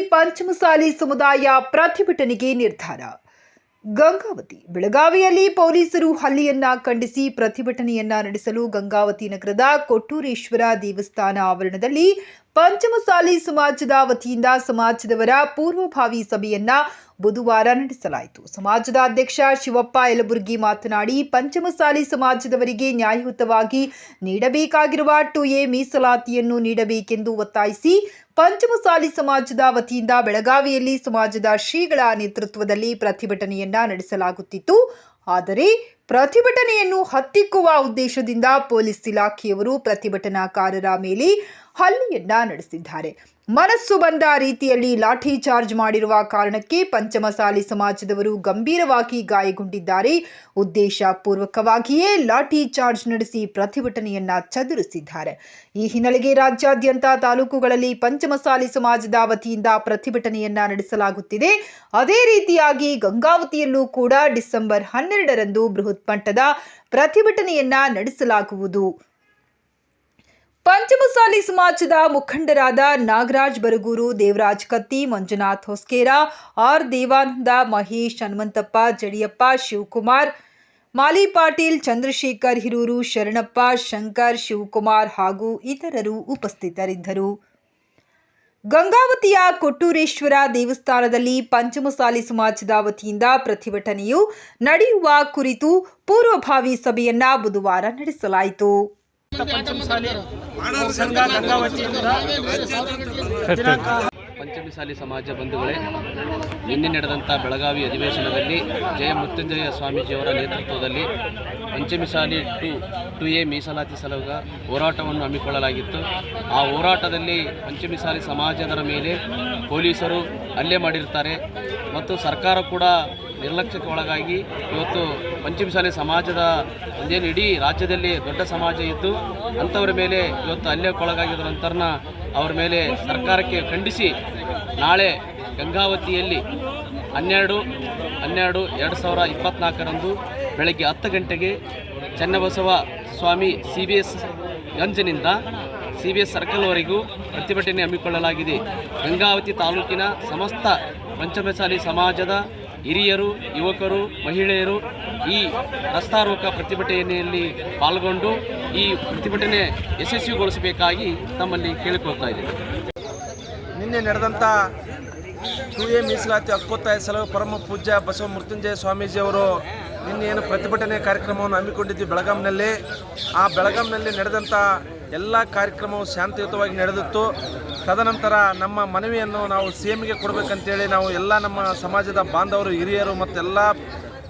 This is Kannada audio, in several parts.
ಪಂಚಮಸಾಲಿ ಸಮುದಾಯ ಪ್ರತಿಭಟನೆಗೆ ನಿರ್ಧಾರ. ಗಂಗಾವತಿ, ಬೆಳಗಾವಿಯಲ್ಲಿ ಪೊಲೀಸರು ಹಲ್ಲಿಯನ್ನ ಖಂಡಿಸಿ ಪ್ರತಿಭಟನೆಯನ್ನ ನಡೆಸಲು ಗಂಗಾವತಿ ನಗರದ ಕೊಟ್ಟೂರೇಶ್ವರ ದೇವಸ್ಥಾನ ಆವರಣದಲ್ಲಿ ಪಂಚಮಸಾಲಿ ಸಮಾಜದ ವತಿಯಿಂದ ಸಮಾಜದವರ ಪೂರ್ವಭಾವಿ ಸಭೆಯನ್ನ ಬುಧವಾರ ನಡೆಸಲಾಯಿತು. ಸಮಾಜದ ಅಧ್ಯಕ್ಷ ಶಿವಪ್ಪ ಯಲಬುರ್ಗಿ ಮಾತನಾಡಿ, ಪಂಚಮಸಾಲಿ ಸಮಾಜದವರಿಗೆ ನ್ಯಾಯಯುತವಾಗಿ ನೀಡಬೇಕಾಗಿರುವ ಟು ಎ ಮೀಸಲಾತಿಯನ್ನು ನೀಡಬೇಕೆಂದು ಒತ್ತಾಯಿಸಿ, ಪಂಚಮಸಾಲಿ ಸಮಾಜದ ವತಿಯಿಂದ ಬೆಳಗಾವಿಯಲ್ಲಿ ಸಮಾಜದ ಶ್ರೀಗಳ ನೇತೃತ್ವದಲ್ಲಿ ಪ್ರತಿಭಟನೆಯನ್ನ ನಡೆಸಲಾಗುತ್ತಿತ್ತು. ಆದರೆ ಪ್ರತಿಭಟನೆಯನ್ನು ಹತ್ತಿಕ್ಕುವ ಉದ್ದೇಶದಿಂದ ಪೊಲೀಸ್ ಇಲಾಖೆಯವರು ಪ್ರತಿಭಟನಾಕಾರರ ಮೇಲೆ ಹಲ್ಲೆಯನ್ನ ನಡೆಸಿದ್ದಾರೆ. ಮನಸ್ಸು ಬಂದ ರೀತಿಯಲ್ಲಿ ಲಾಠಿ ಚಾರ್ಜ್ ಮಾಡಿರುವ ಕಾರಣಕ್ಕೆ ಪಂಚಮಸಾಲಿ ಸಮಾಜದವರು ಗಂಭೀರವಾಗಿ ಗಾಯಗೊಂಡಿದ್ದಾರೆ. ಉದ್ದೇಶಪೂರ್ವಕವಾಗಿಯೇ ಲಾಠಿ ಚಾರ್ಜ್ ನಡೆಸಿ ಪ್ರತಿಭಟನೆಯನ್ನ ಚದುರಿಸಿದ್ದಾರೆ. ಈ ಹಿನ್ನೆಲೆಗೆ ರಾಜ್ಯಾದ್ಯಂತ ತಾಲೂಕುಗಳಲ್ಲಿ ಪಂಚಮಸಾಲಿ ಸಮಾಜದ ವತಿಯಿಂದ ಪ್ರತಿಭಟನೆಯನ್ನ ನಡೆಸಲಾಗುತ್ತಿದೆ. ಅದೇ ರೀತಿಯಾಗಿ ಗಂಗಾವತಿಯಲ್ಲೂ ಕೂಡ ಡಿಸೆಂಬರ್ ಹನ್ನೆರಡರಂದು ಬೃಹತ್ ಮಟ್ಟದ ಪ್ರತಿಭಟನೆಯನ್ನ ನಡೆಸಲಾಗುವುದು. ಪಂಚಮಸಾಲಿ ಸಮಾಜದ ಮುಖಂಡರಾದ ನಾಗರಾಜ್ ಬರಗೂರು, ದೇವರಾಜ್ ಕತ್ತಿ, ಮಂಜುನಾಥ್ ಹೊಸ್ಕೇರ, ಆರ್ ದೇವಾನಂದ, ಮಹೇಶ್ ಹನುಮಂತಪ್ಪ, ಜಡಿಯಪ್ಪ, ಶಿವಕುಮಾರ್, ಮಾಲಿ ಪಾಟೀಲ್, ಚಂದ್ರಶೇಖರ್ ಹಿರೂರು, ಶರಣಪ್ಪ, ಶಂಕರ್, ಶಿವಕುಮಾರ್ ಹಾಗೂ ಇತರರು ಉಪಸ್ಥಿತರಿದ್ದರು. ಗಂಗಾವತಿಯ ಕೊಟ್ಟೂರೇಶ್ವರ ದೇವಸ್ಥಾನದಲ್ಲಿ ಪಂಚಮಸಾಲಿ ಸಮಾಜದ ವತಿಯಿಂದ ಪ್ರತಿಭಟನೆಯು ನಡೆಯುವ ಕುರಿತು ಪೂರ್ವಭಾವಿ ಸಭೆಯನ್ನ ಬುಧವಾರ ನಡೆಸಲಾಯಿತು. ಪಂಚಮಸಾಲಿ ಸಮಾಜ ಬಂಧುಗಳೇ, ನಿನ್ನೆ ನಡೆದಂಥ ಬೆಳಗಾವಿ ಅಧಿವೇಶನದಲ್ಲಿ ಜಯ ಮೃತ್ಯುಂಜಯ ಸ್ವಾಮೀಜಿಯವರ ನೇತೃತ್ವದಲ್ಲಿ ಪಂಚಮಿಸಾಲಿ ಟು ಟು ಎ ಮೀಸಲಾತಿ ಸಲುವ ಹೋರಾಟವನ್ನು ಹಮ್ಮಿಕೊಳ್ಳಲಾಗಿತ್ತು. ಆ ಹೋರಾಟದಲ್ಲಿ ಪಂಚಮಿಸಾಲಿ ಸಮಾಜದರ ಮೇಲೆ ಪೊಲೀಸರು ಹಲ್ಲೆ ಮಾಡಿರ್ತಾರೆ. ಮತ್ತು ಸರ್ಕಾರ ಕೂಡ ನಿರ್ಲಕ್ಷ್ಯಕ್ಕೆ ಒಳಗಾಗಿ ಇವತ್ತು ಶಾಲೆ ಸಮಾಜದ ಒಂದೇನು ಇಡೀ ರಾಜ್ಯದಲ್ಲಿ ದೊಡ್ಡ ಸಮಾಜ ಇದ್ದು, ಅಂಥವ್ರ ಮೇಲೆ ಇವತ್ತು ಹಲ್ಲೆಗೊಳಗಾಗಿರೋ ನಂತರನ ಅವ್ರ ಮೇಲೆ ಸರ್ಕಾರಕ್ಕೆ ಖಂಡಿಸಿ ನಾಳೆ ಗಂಗಾವತಿಯಲ್ಲಿ ಹನ್ನೆರಡು ಹನ್ನೆರಡು, ಎರಡು ಸಾವಿರ ಇಪ್ಪತ್ತ್ನಾಲ್ಕರಂದು ಬೆಳಗ್ಗೆ ಹತ್ತು ಗಂಟೆಗೆ Channabasava Swami C B S ಗಂಜನಿಂದ C B S ಸರ್ಕಲ್ವರೆಗೂ ಪ್ರತಿಭಟನೆ ಹಮ್ಮಿಕೊಳ್ಳಲಾಗಿದೆ. ಗಂಗಾವತಿ ತಾಲೂಕಿನ ಸಮಸ್ತ ಪಂಚಮಸಾಲಿ ಸಮಾಜದ ಹಿರಿಯರು, ಯುವಕರು, ಮಹಿಳೆಯರು ಈ ರಸ್ತಾರೋಕ ಪ್ರತಿಭಟನೆಯಲ್ಲಿ ಪಾಲ್ಗೊಂಡು ಈ ಪ್ರತಿಭಟನೆ ಯಶಸ್ವಿಗೊಳಿಸಬೇಕಾಗಿ ತಮ್ಮಲ್ಲಿ ಕೇಳಿಕೊಳ್ತಾ ಇದ್ದೇನೆ. ನಿನ್ನೆ ನಡೆದಂಥ ಎ ಮೀಸಲಾತಿ ಅಕ್ಕೊತ್ತಾಯ ಸಲುವಾಗಿ ಪರಮ ಪೂಜ್ಯ ಬಸವ ಮೃತ್ಯುಂಜಯ ಸ್ವಾಮೀಜಿಯವರು ನಿನ್ನೆ ಏನು ಪ್ರತಿಭಟನೆ ಕಾರ್ಯಕ್ರಮವನ್ನು ಹಮ್ಮಿಕೊಂಡಿದ್ವಿ ಬೆಳಗಾಂನಲ್ಲಿ. ಆ ಬೆಳಗಾಂನಲ್ಲಿ ನಡೆದಂಥ ಎಲ್ಲ ಕಾರ್ಯಕ್ರಮವು ಶಾಂತಿಯುತವಾಗಿ ನಡೆದಿತ್ತು. ತದನಂತರ ನಮ್ಮ ಮನವಿಯನ್ನು ನಾವು ಸಿ ಎಮ್ಗೆ ಕೊಡಬೇಕಂತೇಳಿ ನಾವು ಎಲ್ಲ ನಮ್ಮ ಸಮಾಜದ ಬಾಂಧವರು, ಹಿರಿಯರು ಮತ್ತೆಲ್ಲ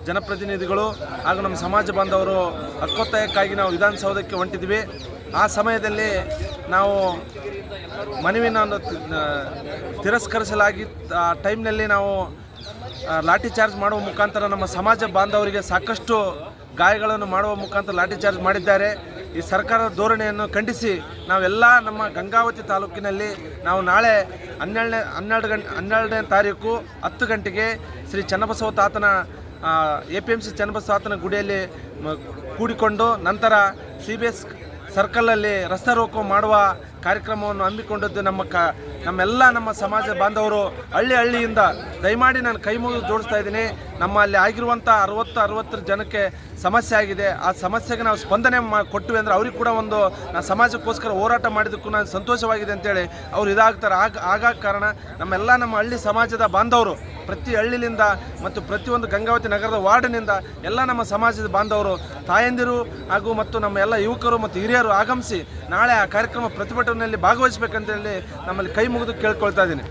ಜನಪ್ರತಿನಿಧಿಗಳು ಹಾಗೂ ನಮ್ಮ ಸಮಾಜ ಬಾಂಧವರು ಹಕ್ಕೊತ್ತಾಯಕ್ಕಾಗಿ ನಾವು ವಿಧಾನಸೌಧಕ್ಕೆ ಹೊಂಟಿದ್ವಿ. ಆ ಸಮಯದಲ್ಲಿ ನಾವು ಮನವಿನ ತಿರಸ್ಕರಿಸಲಾಗಿ ಆ, ಟೈಮ್ನಲ್ಲಿ ನಾವು ಲಾಠಿ ಚಾರ್ಜ್ ಮಾಡುವ ಮುಖಾಂತರ ನಮ್ಮ ಸಮಾಜ ಬಾಂಧವರಿಗೆ ಸಾಕಷ್ಟು ಗಾಯಗಳನ್ನು ಮಾಡುವ ಮುಖಾಂತರ ಲಾಠಿ ಚಾರ್ಜ್ ಮಾಡಿದ್ದಾರೆ. ಈ ಸರ್ಕಾರದ ಧೋರಣೆಯನ್ನು ಖಂಡಿಸಿ ನಾವೆಲ್ಲ ನಮ್ಮ ಗಂಗಾವತಿ ತಾಲೂಕಿನಲ್ಲಿ ನಾವು ನಾಳೆ ಹನ್ನೆರಡನೇ, ಹನ್ನೆರಡು ಗಂಟೆ, ಹನ್ನೆರಡನೇ ತಾರೀಕು ಹತ್ತು ಗಂಟೆಗೆ ಶ್ರೀ ಚನ್ನಬಸವ ತಾತನ A P M C Channabasava ತಾತನ ಗುಡಿಯಲ್ಲಿ ಕೂಡಿಕೊಂಡು ನಂತರ ಸಿ ಬಿ ಎಸ್ ಸರ್ಕಲಲ್ಲಿ ರಸ್ತೆ ರೋಕೋ ಮಾಡುವ ಕಾರ್ಯಕ್ರಮವನ್ನು ಹಮ್ಮಿಕೊಂಡದ್ದು ನಮ್ಮ ಕ ನಮ್ಮೆಲ್ಲ ನಮ್ಮ ಸಮಾಜ ಬಾಂಧವರು ಹಳ್ಳಿ ಹಳ್ಳಿಯಿಂದ ದಯಮಾಡಿ ನಾನು ಕೈ ಮುಗಿದು ಜೋಡಿಸ್ತಾ ಇದ್ದೀನಿ. ನಮ್ಮಲ್ಲಿ ಆಗಿರುವಂಥ ಅರವತ್ತು, ಅರವತ್ತರ ಜನಕ್ಕೆ ಸಮಸ್ಯೆ ಆಗಿದೆ. ಆ ಸಮಸ್ಯೆಗೆ ನಾವು ಸ್ಪಂದನೆ ಮಾ ಕೊಟ್ಟಿವಿ ಅಂದರೆ ಅವ್ರಿಗೆ ಕೂಡ ಒಂದು ನಾನು ಸಮಾಜಕ್ಕೋಸ್ಕರ ಹೋರಾಟ ಮಾಡಿದ್ದಕ್ಕೂ ನಾನು ಸಂತೋಷವಾಗಿದೆ ಅಂತೇಳಿ ಅವ್ರು ಇದಾಗ್ತಾರೆ. ಆಗ ಆಗ ಕಾರಣ ನಮ್ಮೆಲ್ಲ ನಮ್ಮ ಹಳ್ಳಿ ಸಮಾಜದ ಬಾಂಧವರು ಪ್ರತಿ ಹಳ್ಳಿಲಿಂದ ಮತ್ತು ಪ್ರತಿಯೊಂದು ಗಂಗಾವತಿ ನಗರದ ವಾರ್ಡ್ನಿಂದ ಎಲ್ಲ ನಮ್ಮ ಸಮಾಜದ ಬಾಂಧವರು, ತಾಯಂದಿರು ಹಾಗೂ ಮತ್ತು ನಮ್ಮ ಎಲ್ಲ ಯುವಕರು ಮತ್ತು ಹಿರಿಯರು ಆಗಮಿಸಿ ನಾಳೆ ಆ ಕಾರ್ಯಕ್ರಮ ಪ್ರತಿಭಟನೆಯಲ್ಲಿ ಭಾಗವಹಿಸಬೇಕಂತೇಳಿ ನಮ್ಮಲ್ಲಿ ಕೈ ಮುಗಿದು ಕೇಳ್ಕೊಳ್ತಾ ಇದ್ದೀನಿ.